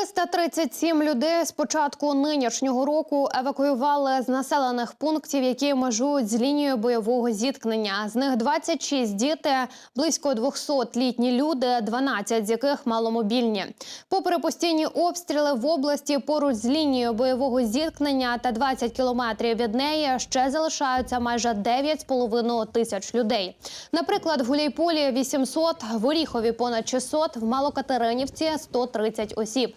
337 людей з початку нинішнього року евакуювали з населених пунктів, які межують з лінією бойового зіткнення. З них 26 – діти, близько 200 – літні люди, 12 з яких маломобільні. Попри постійні обстріли в області поруч з лінією бойового зіткнення та 20 кілометрів від неї ще залишаються майже 9,5 тисяч людей. Наприклад, в Гуляйполі 800, в Оріхові понад 600, в Малокатеринівці 130 осіб.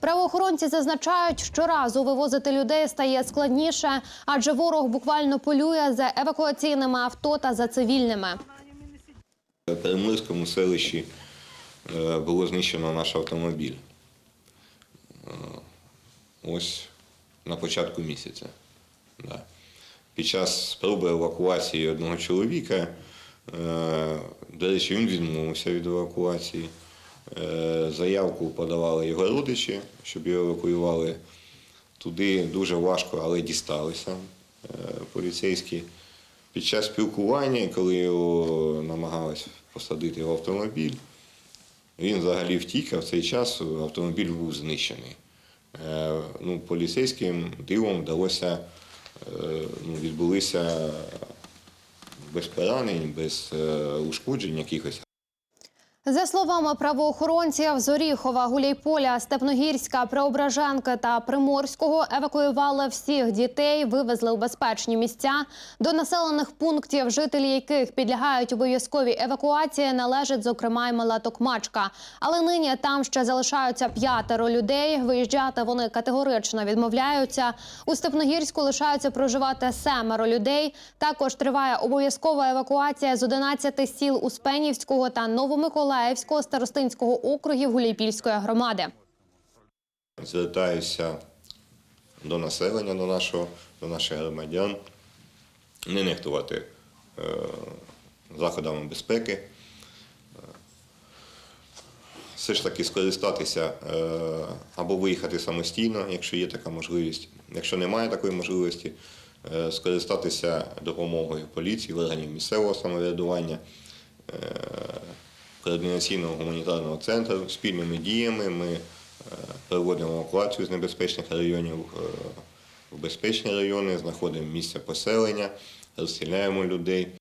Правоохоронці зазначають, щоразу вивозити людей стає складніше, адже ворог буквально полює за евакуаційними авто та за цивільними. В Перемирському селищі е, було знищено наш автомобіль. Е, Ось на початку місяця. Під час спроби евакуації одного чоловіка, е, до речі, він відмовився від евакуації. Е, Заявку подавали його родичі, щоб його евакуювали. Туди дуже важко, але дісталися е, поліцейські. Під час спілкування, коли його намагалися посадити в автомобіль, він взагалі втік, а в цей час автомобіль був знищений. Е, Ну, поліцейським дивом вдалося, ну, відбулися без поранень, без ушкоджень якихось. За словами правоохоронців, з Оріхова, Гуляйполя, Степногірська, Преображенки та Приморського евакуювали всіх дітей, вивезли у безпечні місця. До населених пунктів, жителі яких підлягають обов'язковій евакуації, належить зокрема й мала Токмачка. Але нині там ще залишаються п'ятеро людей. Виїжджати вони категорично відмовляються. У Степногірську лишаються проживати семеро людей. Також триває обов'язкова евакуація з 11 сіл Успенівського та Новомиколаївського старостинського округів Гуляйпільської громади. Звертаюся до населення, до, нашого, до наших громадян, не нехтувати е, заходами безпеки, Е, все ж таки скористатися е, або виїхати самостійно, якщо є така можливість. Якщо немає такої можливості, скористатися допомогою поліції, органів місцевого самоврядування, координаційного гуманітарного центру спільними діями ми е, проводимо евакуацію з небезпечних районів е, в безпечні райони, знаходимо місце поселення, розсіляємо людей.